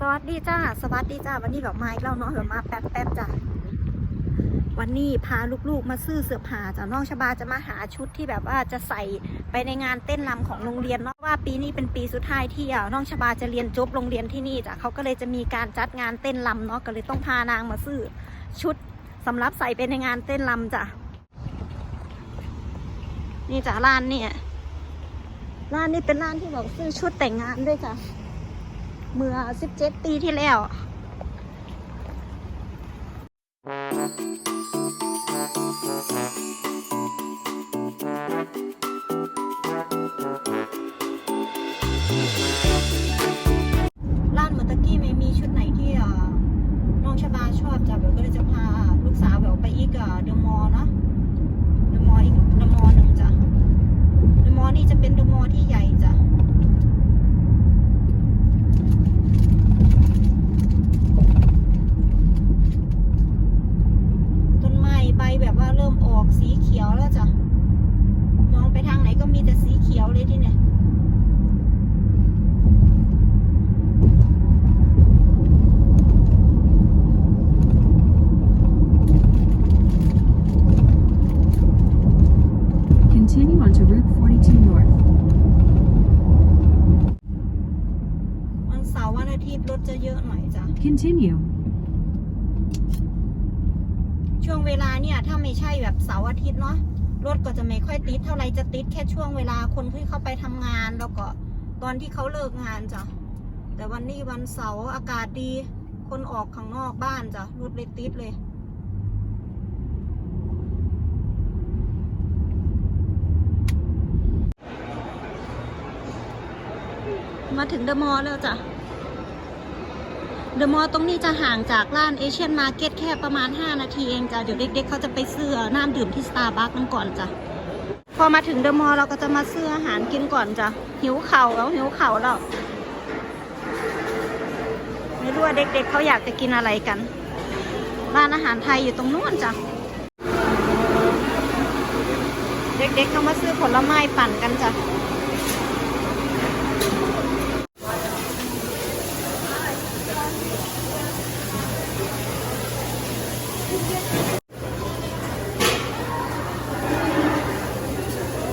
สวัสดีจ้า สวัสดีจ้า วันนี้แบบมาอีกแล้วเนาะแบบมาแป๊บแป๊บๆจ้ะวันนี้พาลูกๆมาซื้อเสื้อผ้าจ้ะน้องชบาจะมาหาชุดที่แบบว่าจะใส่ไปในงานเต้นรำของโรงเรียนเนาะว่าปีนี้เป็นปีสุดท้ายที่อะน้องชบาจะเรียนจบโรงเรียนที่นี่จ้ะเขาก็เลยจะมีการจัดงานเต้นรำเนาะก็เลยต้องพานางมาซื้อชุดสำหรับใส่ไปในงานเต้นรำจ้ะนี่จ้ะร้านเนี่ยร้านนี้เป็นร้านที่บอกซื้อชุดแต่งงานด้วยจ้ะ เมื่อ 17 ปีที่แล้วร้านเมื่อตะกี้ไม่มีชุดไหนที่น้องชบาชอบจ้ะเบลก็เลยจะพาลูกสาวแบบไปอีกเดอะมอลล์เนาะเดอะมอลล์อีกเดอะมอลล์หนึ่งจ้ะเดอะมอลล์นี่จะเป็นเดอะมอลล์ที่ใหญ่จ้ะ ต้นไม้ใบแบบว่าเริ่มออกสีเขียวแล้วจ้ะ มองไปทางไหนก็มีแต่สีเขียวเลยที่เนี่ย Continue onto Route 42 North. วันเสาร์วันอาทิตย์รถจะเยอะหน่อยจ้ะ Continue. ช่วงเวลาเนี่ยถ้าไม่ใช่แบบเสาร์อาทิตย์เนาะรถก็จะไม่ค่อย ติดเท่าไรจะติดแค่ช่วงเวลาคนที่เข้าไปทำงานแล้วก็ตอนที่เขาเลิกงานจ้ะแต่วันนี้วันเสาร์อากาศดี คนออกข้างนอกบ้านจ้ะรถเลยติดเลยมาถึงเดอะมอลล์แล้วจ้ะ เดอะมอลล์ตรงนี้จะห่างจากร้านเอเชียนมาร์เก็ตแค่ประมาณ 5 นาทีเองจ้ะ เดี๋ยวเด็กๆเขาจะไปซื้อน้ำดื่มที่สตาร์บัคกันก่อนจ้ะ พอมาถึงเดอะมอลล์เราก็จะมาซื้ออาหารกินก่อนจ้ะ หิวเข่าแล้วหิวเข่าแล้วไม่รู้ว่าเด็กๆเขาอยากจะกินอะไรกัน ร้านอาหารไทยอยู่ตรงนู้นจ้ะ เด็กๆเขามาซื้อผลไม้ปั่นกันจ้ะ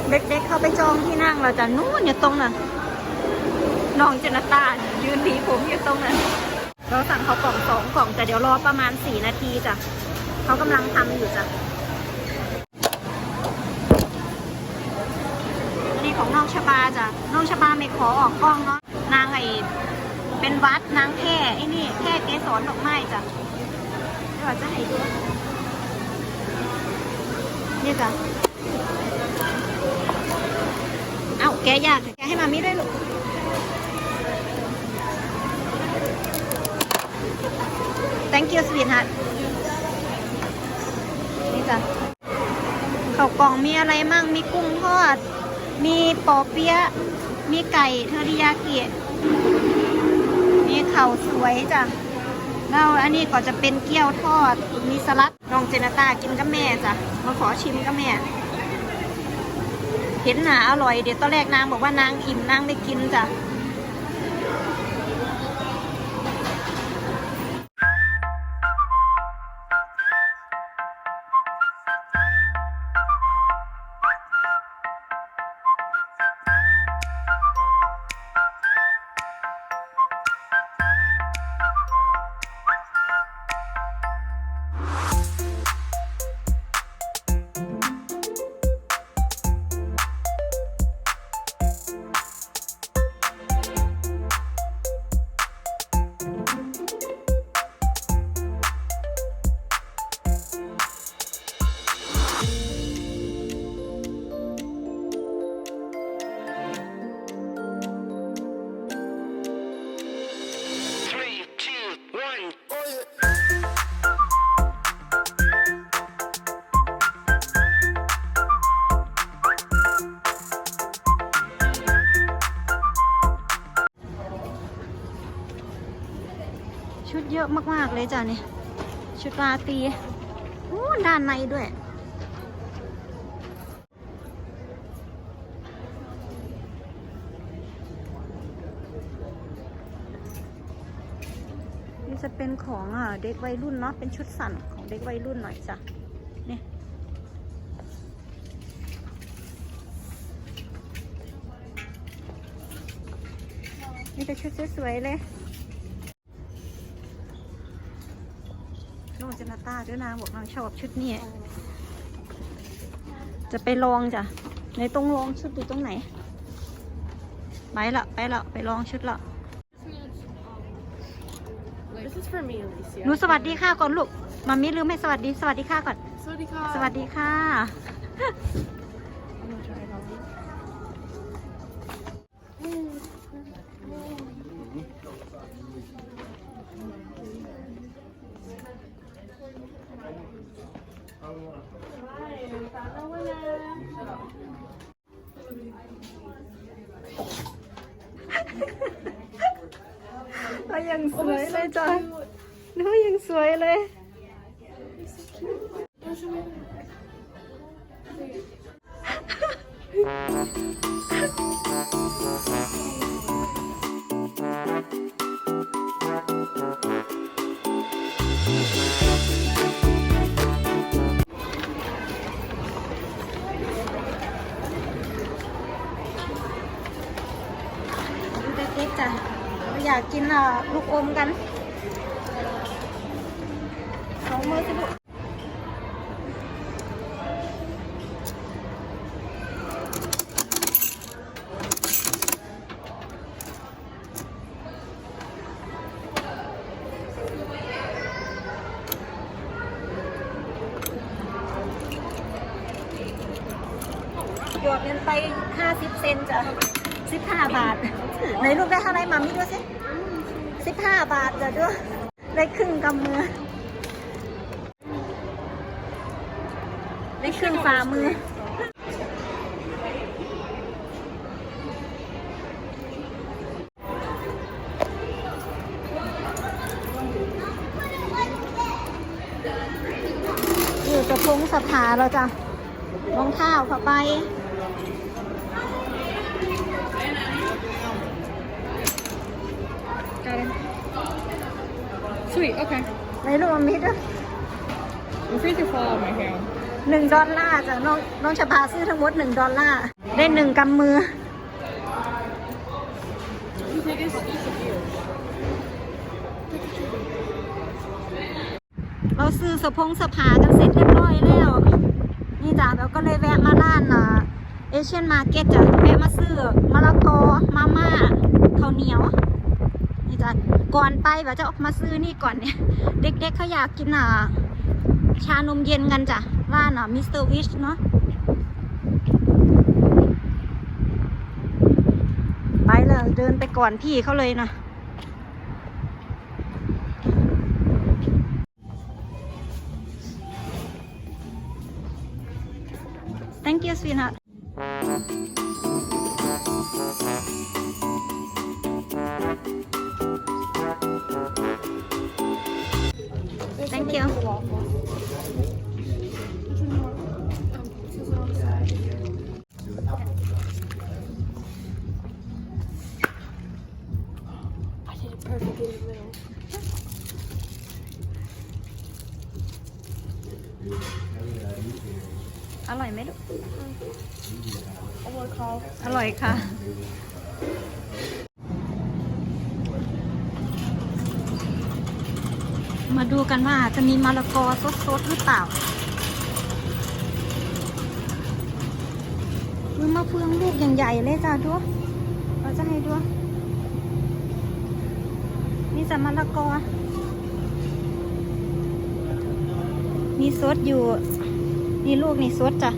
เด็ก องที่นั่งเราจะนู่นอยู่ตรงนั้นน้องจนตายืนดีผมอยู่ตรงนั้นเราสั่งเขากล่องสองกล่องแต่เดี๋ยวรอประมาณสี่นาทีจ้ะเขากำลังทำอยู่จ้ะนนี้ของน้องชบาจ้ะน้องชบาไม่ขอออกกล้องเนาะนางไอเป็นวัดนางแค่ไอ้นี่แค่เกสรดอกไม้จ้ะเดี๋ยวจะให้ดูนี่จ้ะ เอา แกะยากแกะให้มามีด้วยลูก thank you sweetheart นี่จ้ะข้าวกล่องมีอะไรมั่ง มีกุ้งทอด มีปอเปี๊ยะ มีไก่เทอริยากิ มีเข่าวสวยจ้ะ แล้วอันนี้ก็จะเป็นเกี๊ยวทอด มีสลัด น้องเจนตากินกับแม่จ้ะ มาขอชิมกับแม่ เห็นหนาอร่อยเดี๋ยวตอนแรกนางบอกว่านางอิ่มนางได้กินจ้ะ เลยจ้ะเนี่ยชุดราตรีโอ้ด้านในด้วย นี่จะเป็นของอเด็กวัยรุ่นเนาะเป็นชุดสั่นของเด็กวัยรุ่นหน่อยจ้ะเนี่ยนี่แต่ชุดสวยๆเลยน้อง เจนาต้าด้วยนะบอกนางชอบชุดนี้จะไปลองจ้ะ ในตรงลองชุดอยู่ตรงไหน ไปละไปละไปลองชุดละ This is for me, Alicia. หนูสวัสดีค่ะก่อนลูกมามิลืมให้สวัสดี สวัสดีค่ะก่อน Sawadika. สวัสดีค่ะ เรายังสวยเลยจ้ะหนูยังสวยเลยดูเจ้ะอยากกินอะลูกอมกันสองมือสิลูกหยอดเงินไป 50 เซนจ้ะ15 บาท ไหนลูกได้เท่าไรมามิดูสิ15บาทจ้ะด้วยได้ครึ่งกำมือ ได้ครึ่งฝ่ามืออยู่จะพงสภาเราจะรองเท้าเข้าไป Sweet, okay. ในลูกอมมิด I'm afraid to fall out my hair. หนึ่งดอลลาร์จ้ะน้องน้องชะพาซื้อทั้งหมดหนึ่งดอลลาร์ได้หนึ่งกำมือ You take this, each of you. เราซื้อสะพงสะพากันเสร็จเรียบร้อยแล้ว นี่จ้ะเราก็เลยแวะมาร้านอะเอเชียนมาร์เก็ตจ้ะแวะมาซื้อมะละกอมาม่าข้าวเหนียว นี่จ้ะก่อนไปแบบจะออกมาซื้อนี่ก่อนเนี่ย เด็กๆเขาอยากกินอะชานมเย็นกันจ้ะร้านอะมิสเตอร์วิชเนาะไปเลยเดินไปก่อนพี่เขาเลยนะ Thank you, sweetheart. Thank you. กันว่าจะมีมะละกอสดๆหรือเปล่าอุ้ยมะเฟืองลูกใหญ่เลยจ้าดูเราจะให้ดูนี่จะมะละกอ มีสดอยู่ นี่ลูกนี่สดจ้ะ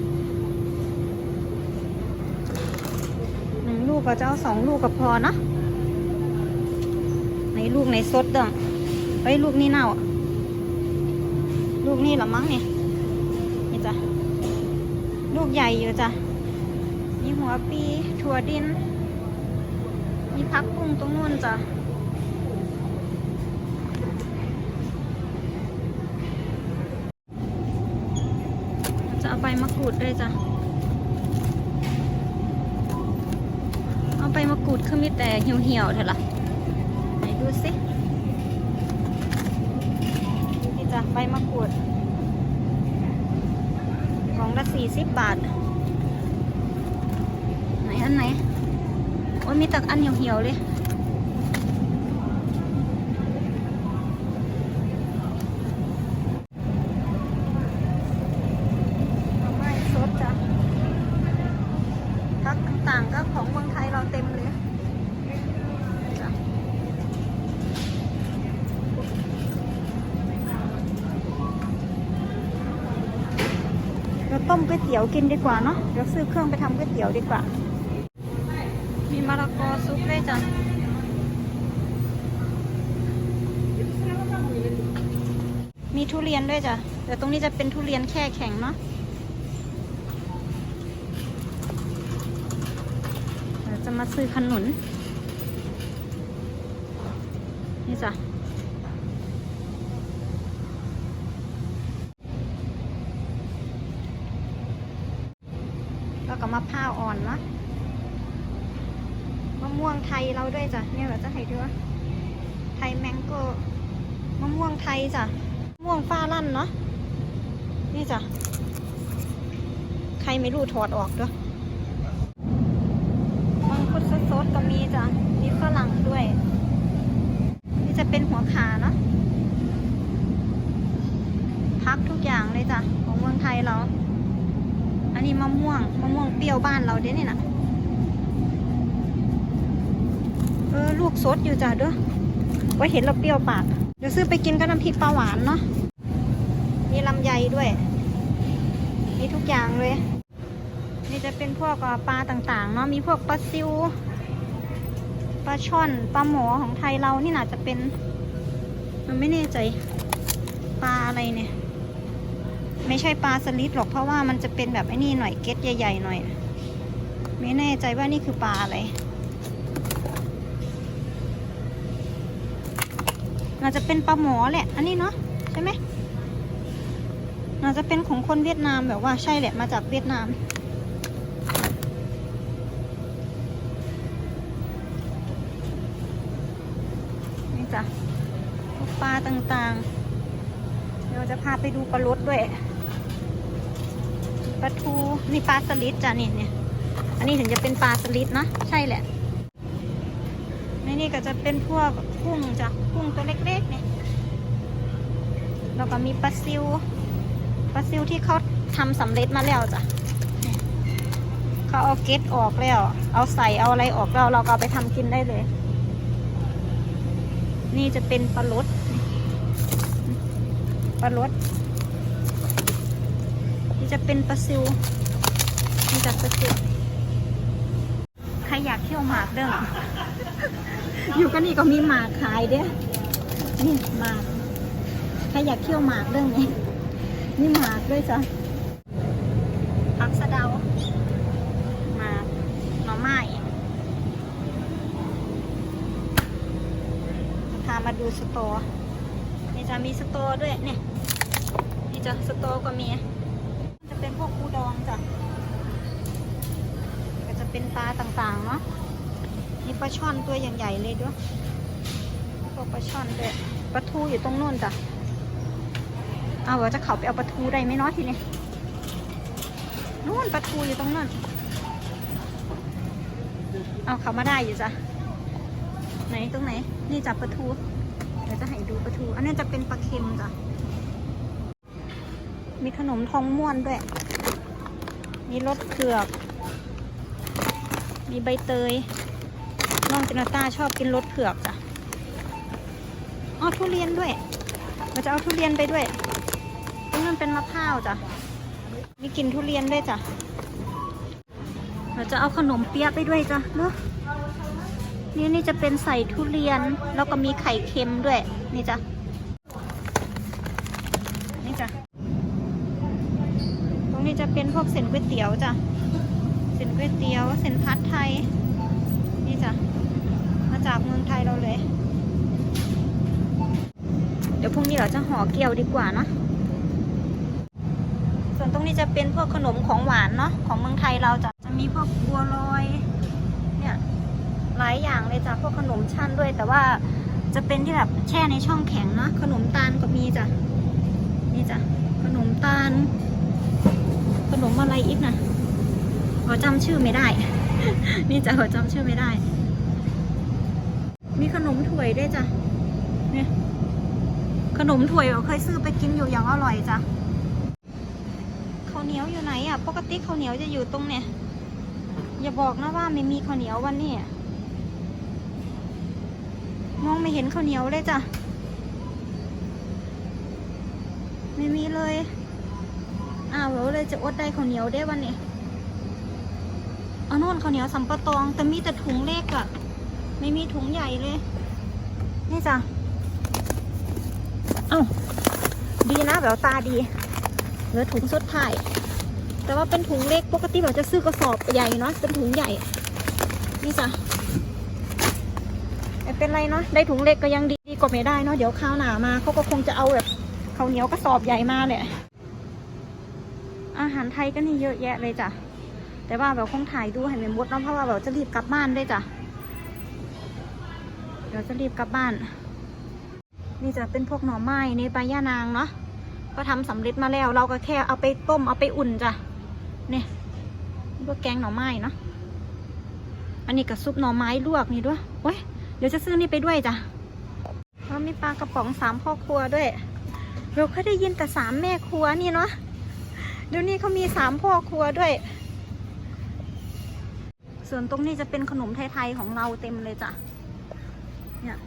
หนึ่งลูกก็จะเอาสองลูกก็พอเนะในลูกในสดเด้อเฮ้ลูกนี่เน่า ลูกนี่หรอมั้งเนี่ยนี่จ้ะลูกใหญ่อยู่จ้ะมีหัวปีถั่วดิน มีพักบุ้งตรงนู้นจ้ะจะเอาใบมะกรูดด้วยจ้ะเอาใบมะกรูดคือมีแต่เหี่ยวๆเถอะล่ะ ดกล่องละสี่สิบบาท ไหนอันไหน โอ้ยมีแต่อันเหี่ยวๆเลย เอาไม่สดจ้ะพักต่างๆก็ของเมืองไทยเราเต็มเลยจ้ะ เตี๋ยวกินดีกว่าเนาะเดี๋ยวซื้อเครื่องไปทำก๋วยเตี๋ยวดีกว่า มีมะละกอซุปด้วยจ้ะมีทุเรียนด้วยจ้ะแต่ตรงนี้จะเป็นทุเรียนแค่แข็งเนาะเดี๋ยวจะมาซื้อขนุนนี่จ้ะ แล้วก็ มะพร้าวอ่อนเนะมะม่วงไทยเราด้วยจ้ะเนี่ยเราจะให้ดูว่าไทยแมงโก้มะม่วงไทยจ้ะม่วงฟ้าลั่นเนาะนี่จ้ะใครไม่รู้ถอดออกด้วยมังคุดสดๆก็มีจ้ะมีฝรั่งด้วย นี่จะเป็นหัวขาเนาะพักทุกอย่างเลยจ้ะของเมืองไทยเรา อันนี้มะม่วงมะม่วงเปรี้ยวบ้านเราเด้นี่นะเออลูกสดอยู่จ้ะเด้อไว้เห็นเราเปรี้ยวปาก เดี๋ยวซื้อไปกินกับน้ำพริกปลาหวานเนาะ มีลำไยด้วย มีทุกอย่างเลย นี่จะเป็นพวกปลาต่างๆเนาะ มีพวกปลาซิว ปลาช่อน ปลาหมอของไทยเรานี่น่าจะเป็น มันไม่แน่ใจ ปลาอะไรเนี่ย ไม่ใช่ปลาสลิดหรอกเพราะว่ามันจะเป็นแบบไอ้นี่หน่อยเก็ตใหญ่ ๆ หน่อย ไม่แน่ใจว่านี่คือปลาอะไรน่าจะเป็นปลาหมอแหละ อันนี้เนาะใช่ไหมน่าจะเป็นของคนเวียดนามแบบว่าใช่แหละมาจากเวียดนาม นี่จ้ะปลาต่างๆ เดี๋ยวจะพาไปดูปลารสด้วย ลาทูนี่ปลาสลิดจ้ะนี่เนี่ยอันนี้ถึงจะเป็นปลาสลิดนะใช่แหละในนี่ก็จะเป็นพวกกุ้งจ้ะกุ้งตัวเล็กๆเนี่ยแล้วก็มีปลาซิวปลาซิวที่เขาทำสำเร็จมาแล้วจ้ะเขาเอาเกล็ดออกแล้ว เอาใส่เอาอะไรออกแล้วเราก็เอาไปทำกินได้เลย นี่จะเป็นปลารสปลารส นี่จะเป็นปลาซิวนี่จะปลาซิวใครอยากเที่ยวหมากเด้อ อยู่กันนี่ก็มีหมากขายเด้อนี่หมาก ใครอยากเที่ยวหมากเรื่องนี้นี่หมากด้วยจ้ะผักสะเดาหมากหน่อไม้พามาดูสตอนี่จะมีสตอด้วยเนี่ย นี่จะสตอก็มี จะเป็นพวกปูดองจ้ะก็จะเป็นปลาต่างๆเนาะมีปลาช่อนตัวใหญ่ๆเลยด้วยพวกปลาช่อนด้วยปลาทูอยู่ตรงนู้นจ้ะเอาว่าจะเขาไปเอาปลาทูได้ไหมเนาะทีนี้นู่นปลาทูอยู่ตรงนั้นเอาเขามาได้อยู่จ้ะไหนตรงไหน นี่จับปลาทูเดี๋ยวจะให้ดูปลาทู อันนี้จะเป็นปลาเค็มจ้ะ มีขนมทองม้วนด้วย มีรสเผือก มีใบเตย น้องเจนาต้าชอบกินรสเผือกจ้ะอ๋อทุเรียนด้วยเราจะเอาทุเรียนไปด้วยตรงนั้นเป็นมะพร้าวจ้ะ มีกลิ่นทุเรียนด้วยจ้ะ เราจะเอาขนมเปี๊ยะไปด้วยจ้ะเนาะนี่นี่จะเป็นใส่ทุเรียน แล้วก็มีไข่เค็มด้วย นี่จ้ะ นี่จ้ะ ตรงนี้ จะเป็นพวกเส้นก๋วยเตี๋ยวจ้ะ เส้นก๋วยเตี๋ยวเส้นพัดไทย นี่จ้ะ มาจากเมืองไทยเราเลย เดี๋ยวพรุ่งนี้เราจะห่อเกี๊ยวดีกว่านะส่วนตรงนี้จะเป็นพวกขนมของหวานเนาะของเมืองไทยเราจะจะมีพวกบัวลอย เนี่ยหลายอย่างเลยจ้ะพวกขนมชั้นด้วย แต่ว่าจะเป็นที่แบบแช่ในช่องแข็งนะขนมตาลก็มีจ้ะนี่จ้ะขนมตาล นมอะไรอีกนะขอจำชื่อไม่ได้ นี่จ้ะขอจำชื่อไม่ได้ มีขนมถ้วยด้วยจ้ะเนี่ยขนมถ้วยเราเคยซื้อไปกินอยู่อย่างอร่อยจ้ะข้าวเหนียวอยู่ไหนอะ ปกติข้าวเหนียวจะอยู่ตรงเนี่ย อย่าบอกนะว่าไม่มีข้าวเหนียววันนี้มองไม่เห็นข้าวเหนียวเลยจ้ะ ไม่มีเลย อ้าวเราเลยจะอดได้ข้าวเหนียวได้วันนี้เอาโน่นข้าวเหนียวสัมปะตอง แต่มีแต่ถุงเล็กอะไม่มีถุงใหญ่เลย นี่จ้ะเอ้าดีนะแบบตาดีเหลือถุงสุดท้าย แต่ว่าเป็นถุงเล็กปกติเราจะซื้อกระสอบใหญ่เนาะเป็นถุงใหญ่ นี่จ้ะไม่เป็นไรเนาะได้ถุงเล็กก็ยังดีกว่าไม่ได้เนาะเดี๋ยวข้าวหนามาเขาก็คงจะเอาแบบข้าวเหนียวกระสอบใหญ่มาเนี่ย อาหารไทยก็นี่เยอะแยะเลยจ้ะ แต่ว่าแบบคงถ่ายดูให้ไม่หมดเนาะเพราะว่าแบบจะรีบกลับบ้านด้วยจ้ะ เดี๋ยวจะรีบกลับบ้าน นี่จะเป็นพวกหน่อไม้ในใบย่านางเนาะ ก็ทำสำเร็จมาแล้ว เราก็แค่เอาไปต้มเอาไปอุ่นจ้ะ เนี่ยพวกแกงหน่อไม้เนาะ อันนี้กับซุปหน่อไม้ลวกนี่ด้วยโอ้ยเดี๋ยวจะซื้อนี่ไปด้วยจ้ะแล้วมีปลากระป๋องสามพ่อครัวด้วยเราเคยได้ยินแต่สามแม่ครัวนี่เนาะ เดี๋ยวนี้เขามีสามพ่อครัวด้วย ส่วนตรงนี้จะเป็นขนมไทยๆของเราเต็มเลยจ้ะ เนี่ย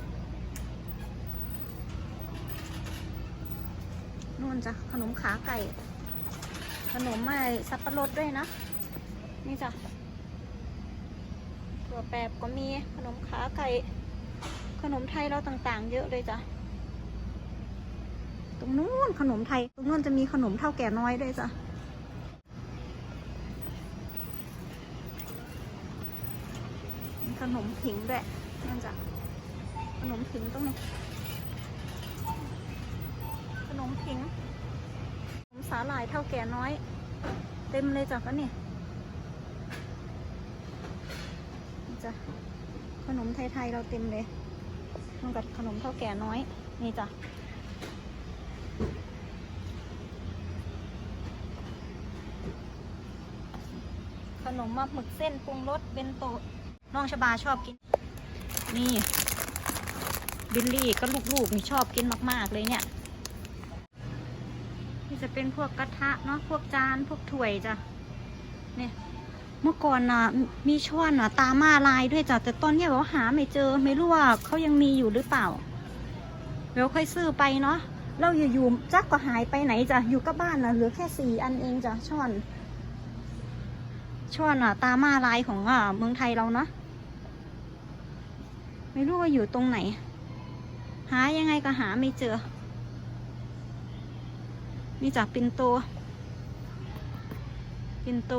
นู่นจ้ะขนมขาไก่ ขนมอะไรสับปะรดด้วยนะ นี่จ้ะตัวแปบก็มีขนมขาไก่ ขนมไทยเราต่างๆ เยอะเลยจ้ะตรงนู้นขนมไทย ตรงนู้นจะมีขนมเท่าแก่น้อยด้วยจ้ะ ขนมผิงด้วยนั่นจ้ะขนมผิงตรงนี้ขนมผิงขนมสาหร่ายเท่าแก่น้อย เต็มเลยจ้ะก็นี่นี่จ้ะขนมไทยๆเราเต็มเลยมันกับขนมเท่าแก่น้อย นี่จ้ะขนมมาหมึกเส้นปรุงรสเบนโตะ น้องชบาชอบกิน นี่ บิลลี่ก็ลูกๆนี่ชอบกินมาก ๆ เลยเนี่ย นี่จะเป็นพวกกระทะเนาะพวกจานพวกถ้วยจ้ะเนี่ยเมื่อก่อนน่ะมีช้อนน่ะตามาลายด้วยจ้ะแต่ตอนนี้เราหาไม่เจอไม่รู้ว่าเขายังมีอยู่หรือเปล่าเราค่อยซื้อไปเนาะเราอยู่ๆจักก็หายไปไหนจ้ะอยู่กับบ้านน่ะเหลือแค่สี่อันเองจ้ะช้อนช้อนอะตามาลายของอะเมืองไทยเราเนาะ ไม่รู้ว่าอยู่ตรงไหน หายังไงก็หาไม่เจอ นี่จากปินโต ปินโต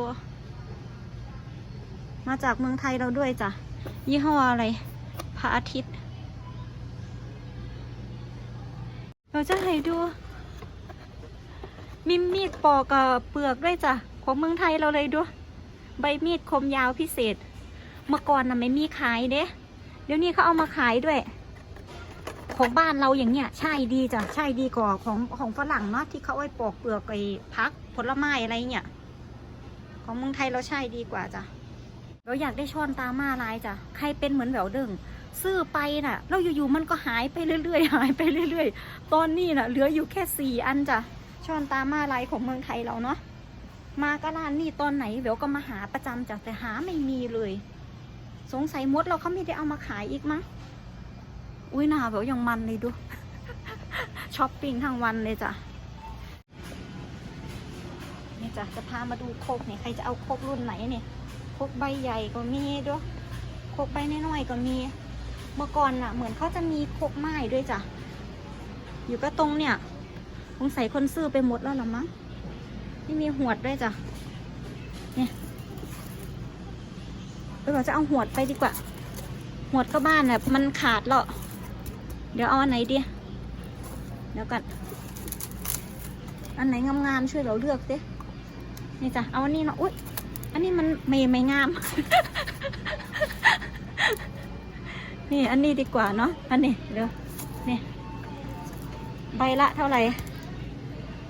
มาจากเมืองไทยเราด้วยจ้ะ ยี่ห้ออะไร พระอาทิตย์ เราจะให้ดูมีมีดปอกกับเปลือกด้วยจ้ะ ของเมืองไทยเราเลยดูใบมีดคมยาวพิเศษ เมื่อก่อนน่ะไม่มีขายเด้ ดี๋ยวนี้เขาเอามาขายด้วย ของบ้านเราอย่างเนี้ยใช่ดีจ้ะใช่ดีกว่าของของฝรั่งเนาะที่เขาเอาไว้ปอกเปลือกไอ้พักผลไม้อะไรเงี้ยของเมืองไทยเราใช่ดีกว่าจ้ะเราอยากได้ช้อนตามาลายจ้ะใครเป็นเหมือนแหววเดิงซื้อไปน่ะแล้วอยู่ๆมันก็หายไปเรื่อยๆหายไปเรื่อย ๆ ตอนนี้น่ะเหลืออยู่แค่สี่อันจ้ะช้อนตามาลายของเมืองไทยเราเนาะมาก็ร้านนี่ตอนไหนเดี๋ยวก็มาหาประจำจ้ะแต่หาไม่มีเลย สงสัยมดเราเขาไม่ได้เอามาขายอีกมั้ง อุ้ยหนาแบบยังมันเลยดูช้อปปิ้งทั้งวันเลยจ้ะนี่จ้ะจะพามาดูโคกเนี่ยใครจะเอาโคกรุ่นไหนเนี่ยโคกใบใหญ่ก็มีด้วยโคกใบน้อยๆก็มี เมื่อก่อนน่ะเหมือนเขาจะมีโคกไม้ด้วยจ้ะ อยู่ก็ตรงเนี่ยสงสัยคนซื้อไปหมดแล้วหรอมั้งนี่มีหวดด้วยจ้ะ เนี่ย เออเราจะเอาหวดไปดีกว่า หวดก็บ้านเนี่ยมันขาดแล้วเดี๋ยวเอาอันไหนดีเดี๋ยวกันอันไหนงามๆช่วยเราเลือกสินี่จ้ะเอาอันนี้เนาะอุ้ยอันนี้มันไม่ไม่งาม นี่อันนี้ดีกว่าเนาะอันนี้เดี๋ยวนี่ใบละเท่าไหร่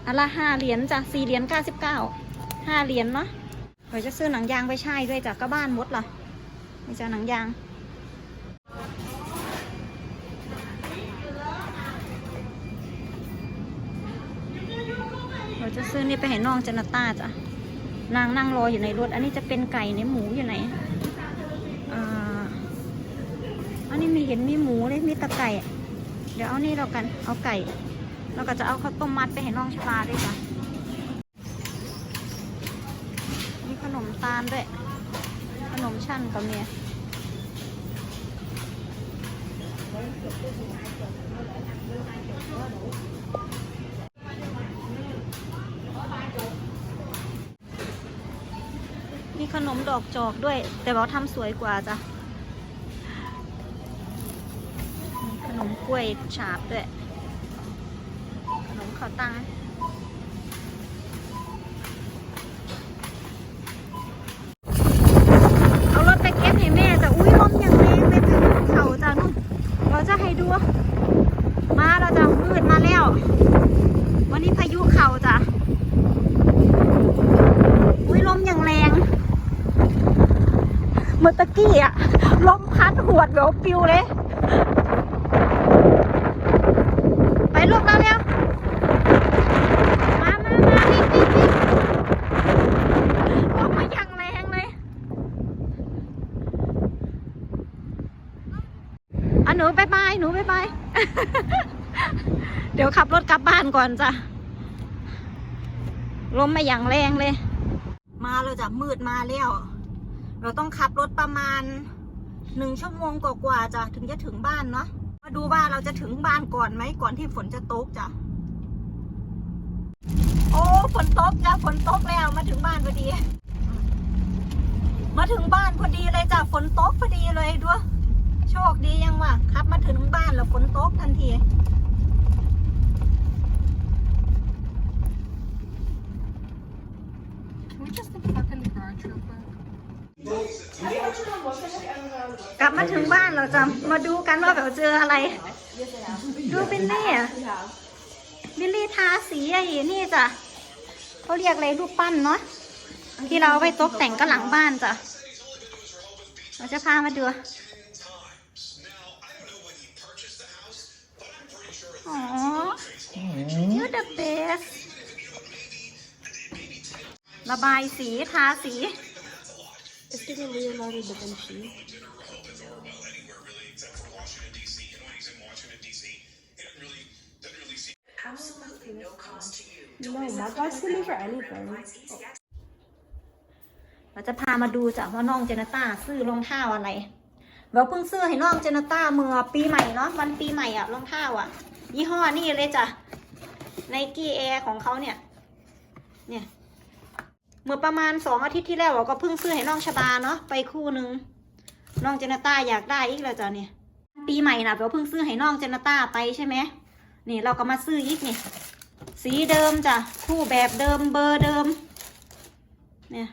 อันละห้าเหรียญจ้ะสี่เหรียญเก้าสิบเก้าห้าเหรียญเนาะเราจะซื้อหนังยางไปใช้ด้วยจ้ะก็บ้านมดล่ะ นี่จ้ะหนังยาง เราจะซื้อนี่ไปให้น้องเจนตาจ้ะ นางนั่งรออยู่ในรถ อันนี้จะเป็นไก่ในหมูอยู่ไหนอ่าอันนี้มีเห็นมีหมูเลยมีแตะไก่เดี๋ยวเอานี่เรากัน เอาไก่ เราก็จะเอาข้าวต้มมัดไปให้น้องชบาด้วยจ้ะมีขนมตาลด้วย นมชั้นกับเมียมีขนมดอกจอกด้วย แต่ว่าทำสวยกว่าจ้ะมีขนมกล้วยฉาบด้วย ขนมข้าวตัง เอารถไปเก็บให้แม่จ้ะอุ้ยลมอย่างแรงเลยถึงเขาจ้ะนุ่นเราจะให้ดู มาเราจะมืดมาแล้ว วันนี้พายุเข่าจ้ะอุ้ยลมอย่างแรงเมื่อตะกี้อะลมพั ดหวดแบบปิวเลย ไปลูกเราเร็วมามามาวิ่งวิ่งวิ่งลมมาอย่างแรงเลย อะหนูไปไปหนูไปไป เดี๋ยวขับรถกลับบ้านก่อนจ้ะลมมาอย่างแรงเลย มาเราจะมืดมาแล้ว เราต้องขับรถประมาณ หนึ่งชั่วโมงกว่าๆจ้ะถึงจะถึงบ้านเนาะมาดูว่าเราจะถึงบ้านก่อนไหมก่อนที่ฝนจะตกจ้ะโอ้ฝนตกจ้ะฝนตกแล้วมาถึงบ้านพอดี มาถึงบ้านพอดีเลยจ้ะฝนตกพอดีเลยด้วยโชคดียังวะขับ มาถึงบ้านแล้วฝนตกทันที Can we กลับมาถึงบ้านเราจะมาดูกันว่าแบบเจออะไร ดูบิลลี่อะบิลลี่ทาสีไอ้นี่จ้ะเขาเรียกอะไรรูปปั้นเนาะที่เราไปตกแต่งก็หลังบ้านจ้ะเราจะพามาดูอ๋อ you're the best ระบายสีทาสี It's giving Leonardo da Vinci. No, my boss can for anything. เราจะพามาดูจ้ะว่าน้องเจเนต้าซื้อรองเท้าอะไร เราเพิ่งซื้อให้น้องเจเนต้าเมื่อปีใหม่เนาะวันปีใหม่อะรองเท้าอะยี่ห้อนี่เลยจ้ะไนกี้แอร์ของเขาเนี่ย เนี่ย เมื่อประมาณสองอาทิตย์ที่แล้วเราก็เพิ่งซื้อให้น้องชบาเนาะไปคู่หนึ่งน้องเจเนต้าอยากได้อีกแล้วจ้ะเนี่ย ปีใหม่นะเราเพิ่งซื้อให้น้องเจเนต้าไปใช่ไหม นี่เราก็มาซื้ออีกนี่ สีเดิมจ้ะคู่แบบเดิมเบอร์เดิม เนี่ย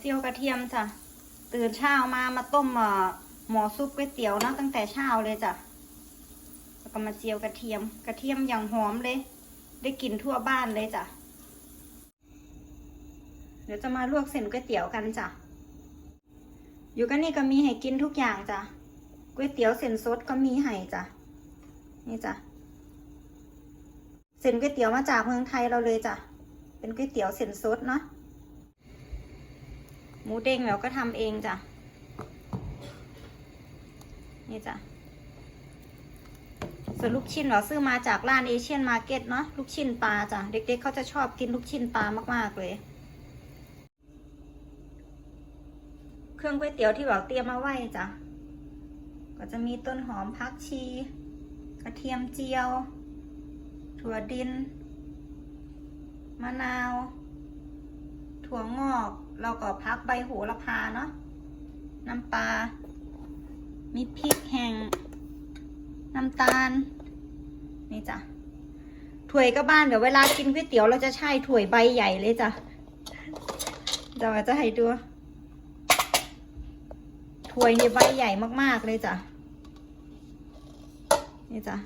เจียวกระเทียมจ้ะตื่นเช้ามามาต้มหมอซุปก๋วยเตี๋ยวนะตั้งแต่เช้าเลยจ้ะแล้วก็มาเจียวกระเทียม กระเทียมอย่างหอมเลย ได้กลิ่นทั่วบ้านเลยจ้ะเดี๋ยวจะมาลวกเส้นก๋วยเตี๋ยวกันจ้ะอยู่กันนี่ก็มีให้กินทุกอย่างจ้ะ ก๋วยเตี๋ยวเส้นสดก็มีให้จ้ะ นี่จ้ะ เส้นก๋วยเตี๋ยวมาจากเมืองไทยเราเลยจ้ะ เป็นก๋วยเตี๋ยวเส้นสดเนาะ หมูเด้งเราก็ทำเองจ้ะ นี่จ้ะส่วนลูกชิ้นเราซื้อมาจากร้านเอเชียนมาร์เก็ตเนาะลูกชิ้นปลาจ้ะ เด็กๆเขาจะชอบกินลูกชิ้นปลามากๆเลย เครื่องก๋วยเตี๋ยวที่เราเตรียมมาไว้จ้ะ ก็จะมีต้นหอมพักชี กระเทียมเจียว ถั่วดิน มะนาว ถั่วงอกเราก็พักใบโหระพาเนาะน้ำปลา มีพริกแห้งน้ำตาล นี่จ้ะถ้วยก็บ้านเดี๋ยวเวลากินก๋วยเตี๋ยวเราจะใช้ถ้วยใบใหญ่เลยจ้ะเดี๋ยวจะให้ดูถ้วยนี่ใบใหญ่มากๆเลยจ้ะ นี่จ้ะ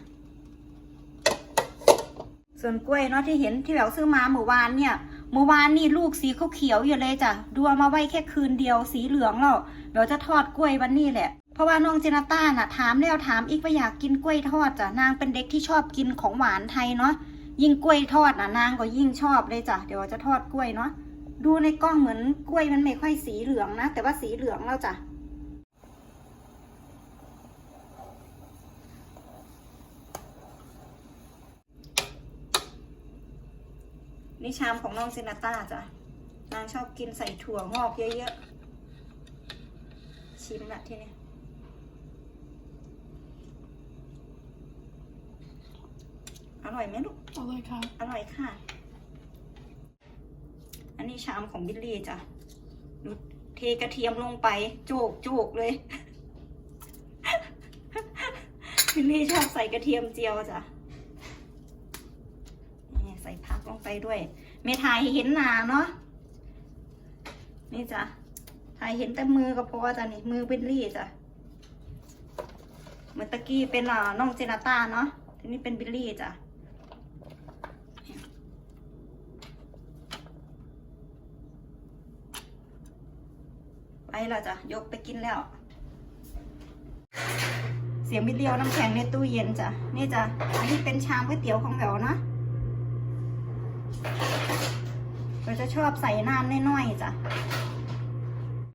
ส่วนกล้วยเนาะที่เห็นที่แหววซื้อมาเมื่อวานเนี่ยเมื่อวานนี่ลูกสีเขาเขียวอยู่เลยจ้ะดูมาไว้แค่คืนเดียวสีเหลืองแล้วเดี๋ยวจะทอดกล้วยวันนี้แหละเพราะว่าน้องเจนาต้าน่ะถามแล้วถามอีกว่าอยากกินกล้วยทอดจ้ะนางเป็นเด็กที่ชอบกินของหวานไทยเนาะยิ่งกล้วยทอดน่ะนางก็ยิ่งชอบเลยจ้ะเดี๋ยวจะทอดกล้วยเนาะดูในกล้องเหมือนกล้วยมันไม่ค่อยสีเหลืองนะแต่ว่าสีเหลืองแล้วจ้ะ นี่ชามของน้องเซนาต้าจ้ะนางชอบกินใส่ถั่วงอกเยอะๆ ชิมละทีนี้อร่อยไหมลูก I like how. อร่อยค่ะ อันนี้ชามของบิลลี่จ้ะดูเทกระเทียมลงไป โจกโจกเลยบิลลี่ชอบใส่กระเทียมเจียวจ้ะนี่ใส่ผักลง ไปด้วย ไม่ถ่ายเห็นหนาเนาะนี่จ้ะถ่ายเห็นแต่มือก็พอจ้ะนี่มือเบิลลี่จ้ะเมื่อตะกี้เป็นน้องเจนาตาเนาะทีนี้เป็นบิลลี่จ้ะไปแล้วจ้ะยกไปกินแล้ว เสียงบิดเดียวน้ำแข็งในตู้เย็นจ้ะนี่จ้ะอันนี้เป็นชามก๋วยเตี๋ยวของแถวนะ เราจะชอบใส่น้ำน้อยๆจ้ะ